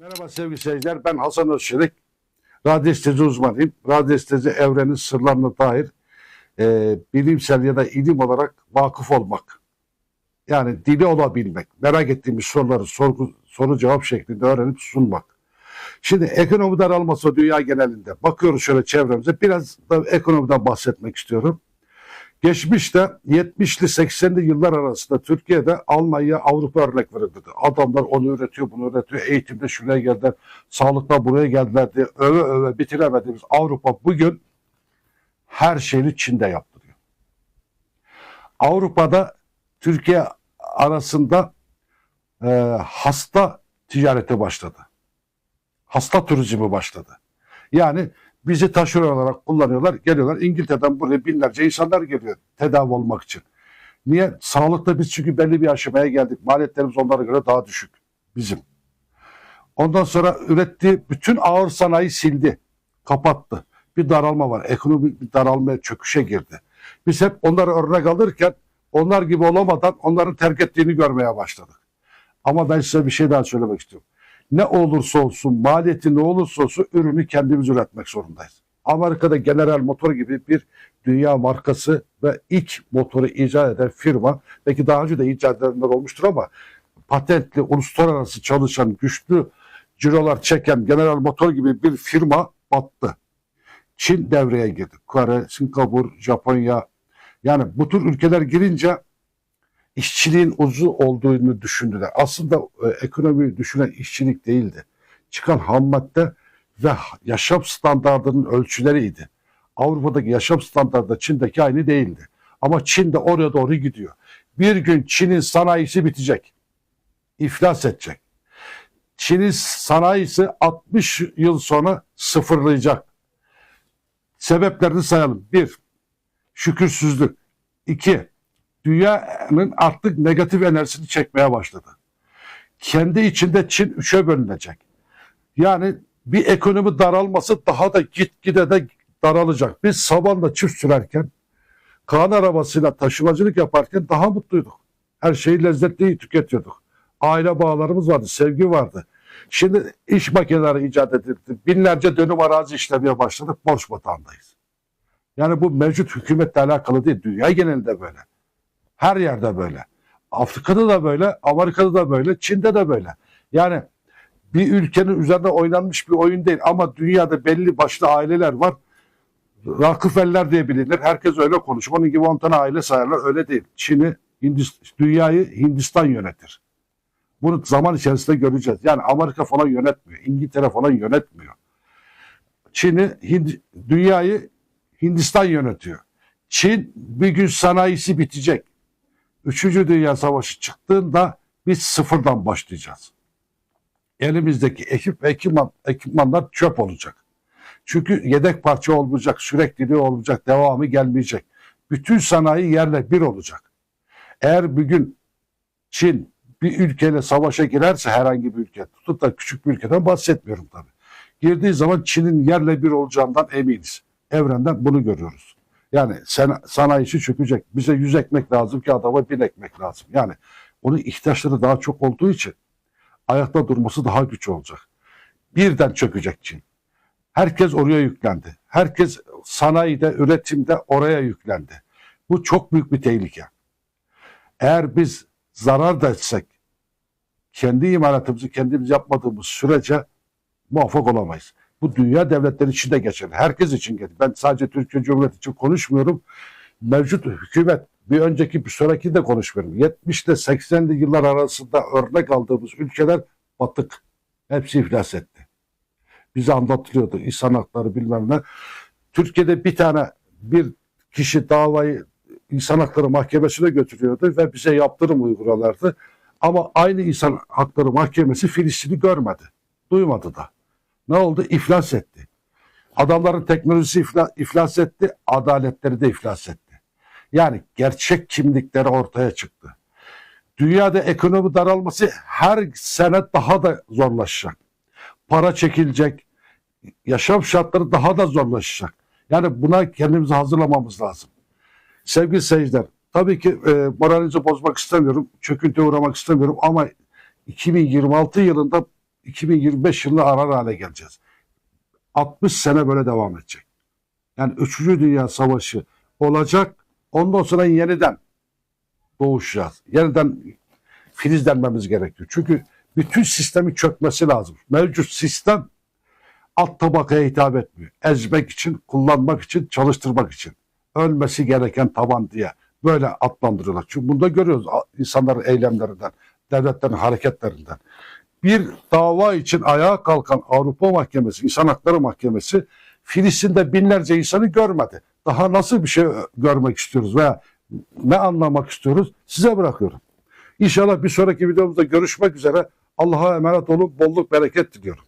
Merhaba sevgili seyirciler. Ben Hasan Özçelik. Radyestezi uzmanıyım. Radyestezi evrenin sırlarına dair e, bilimsel ya da ilim olarak vakıf olmak. Yani dili olabilmek. Merak ettiğimiz soruları sorgu, soru cevap şeklinde öğrenip sunmak. Şimdi ekonomi daralması dünya genelinde. Bakıyoruz şöyle çevremize. Biraz da ekonomiden bahsetmek istiyorum. Geçmişte 70'li 80'li yıllar arasında Türkiye'de Almanya Avrupa örnek verildi. Adamlar onu üretiyor, bunu üretiyor. Eğitimde şuraya geldiler, sağlıkta buraya geldiler diye öve öve bitiremediğimiz Avrupa bugün her şeyini Çin'de yaptırıyor. Avrupa'da Türkiye arasında e, hasta ticareti başladı. Hasta turizmi başladı. Yani bizi taşeron olarak kullanıyorlar. Geliyorlar İngiltere'den buraya binlerce insanlar geliyor tedavi olmak için. Niye? Sağlıkta biz çünkü belli bir aşamaya geldik. Maliyetlerimiz onlara göre daha düşük bizim. Ondan sonra ürettiği bütün ağır sanayi sildi. Kapattı. Bir daralma var. Ekonomi bir daralmaya çöküşe girdi. Biz hep onları örnek alırken onlar gibi olamadan onların terk ettiğini görmeye başladık. Ama ben size bir şey daha söylemek istiyorum ne olursa olsun, maliyeti ne olursa olsun ürünü kendimiz üretmek zorundayız. Amerika'da General Motor gibi bir dünya markası ve ilk motoru icat eden firma, belki daha önce de icat edenler olmuştur ama patentli, uluslararası çalışan, güçlü cirolar çeken General Motor gibi bir firma battı. Çin devreye girdi. Kore, Singapur, Japonya. Yani bu tür ülkeler girince işçiliğin uzu olduğunu düşündüler. Aslında e, ekonomiyi düşünen işçilik değildi. Çıkan ham madde ve yaşam standartının ölçüleriydi. Avrupa'daki yaşam standartı Çin'deki aynı değildi. Ama Çin de oraya doğru gidiyor. Bir gün Çin'in sanayisi bitecek. İflas edecek. Çin'in sanayisi 60 yıl sonra sıfırlayacak. Sebeplerini sayalım. Bir, şükürsüzlük. İki, dünyanın artık negatif enerjisini çekmeye başladı. Kendi içinde Çin üçe bölünecek. Yani bir ekonomi daralması daha da gitgide de daralacak. Biz sabahla çift sürerken Kaan arabasıyla taşımacılık yaparken daha mutluyduk. Her şeyi lezzetli tüketiyorduk. Aile bağlarımız vardı, sevgi vardı. Şimdi iş makineleri icat edildi. Binlerce dönüm arazi işlemeye başladık. Borç batağındayız. Yani bu mevcut hükümetle alakalı değil. Dünya genelinde böyle. Her yerde böyle. Afrika'da da böyle, Amerika'da da böyle, Çin'de de böyle. Yani bir ülkenin üzerinde oynanmış bir oyun değil ama dünyada belli başlı aileler var. Rockefeller diye bilinir. Herkes öyle konuşur. Onun gibi 10 tane aile sayarlar. Öyle değil. Çin'i, Hindist dünyayı Hindistan yönetir. Bunu zaman içerisinde göreceğiz. Yani Amerika falan yönetmiyor. İngiltere falan yönetmiyor. Çin'i, Hind dünyayı Hindistan yönetiyor. Çin bir gün sanayisi bitecek. Üçüncü Dünya Savaşı çıktığında biz sıfırdan başlayacağız. Elimizdeki ekip ve ekipman, ekipmanlar çöp olacak. Çünkü yedek parça olmayacak, sürekliliği olmayacak, devamı gelmeyecek. Bütün sanayi yerle bir olacak. Eğer bir gün Çin bir ülkeyle savaşa girerse herhangi bir ülke, tutup da küçük bir ülkeden bahsetmiyorum tabii. Girdiği zaman Çin'in yerle bir olacağından eminiz. Evrenden bunu görüyoruz. Yani sen, sanayisi çökecek. Bize yüz ekmek lazım ki adama bin ekmek lazım. Yani onun ihtiyaçları daha çok olduğu için ayakta durması daha güç olacak. Birden çökecek Çin. Herkes oraya yüklendi. Herkes sanayide, üretimde oraya yüklendi. Bu çok büyük bir tehlike. Eğer biz zarar da etsek, kendi imalatımızı kendimiz yapmadığımız sürece muvaffak olamayız. Bu dünya devletleri için de geçerli. Herkes için geçerli. Ben sadece Türkiye Cumhuriyeti için konuşmuyorum. Mevcut hükümet bir önceki bir sonraki de konuşmuyorum. 70'te 80'li yıllar arasında örnek aldığımız ülkeler batık. Hepsi iflas etti. Bize anlatılıyordu insan hakları bilmem ne. Türkiye'de bir tane bir kişi davayı insan hakları mahkemesine götürüyordu ve bize yaptırım uygulalardı. Ama aynı insan hakları mahkemesi Filistin'i görmedi. Duymadı da. Ne oldu? İflas etti. Adamların teknolojisi ifla, iflas etti, adaletleri de iflas etti. Yani gerçek kimlikleri ortaya çıktı. Dünyada ekonomi daralması her sene daha da zorlaşacak. Para çekilecek, yaşam şartları daha da zorlaşacak. Yani buna kendimizi hazırlamamız lazım. Sevgili seyirciler, tabii ki e, moralinizi bozmak istemiyorum, çöküntüye uğramak istemiyorum ama 2026 yılında 2025 yılında arar hale geleceğiz. 60 sene böyle devam edecek. Yani 3. Dünya Savaşı olacak. Ondan sonra yeniden doğuşacağız. Yeniden filizlenmemiz gerekiyor. Çünkü bütün sistemin çökmesi lazım. Mevcut sistem alt tabakaya hitap etmiyor. Ezmek için, kullanmak için, çalıştırmak için. Ölmesi gereken taban diye böyle adlandırıyorlar. Çünkü bunda görüyoruz insanların eylemlerinden, devletlerin hareketlerinden. Bir dava için ayağa kalkan Avrupa Mahkemesi, İnsan Hakları Mahkemesi Filistin'de binlerce insanı görmedi. Daha nasıl bir şey görmek istiyoruz veya ne anlamak istiyoruz size bırakıyorum. İnşallah bir sonraki videomuzda görüşmek üzere. Allah'a emanet olun. Bolluk bereket diliyorum.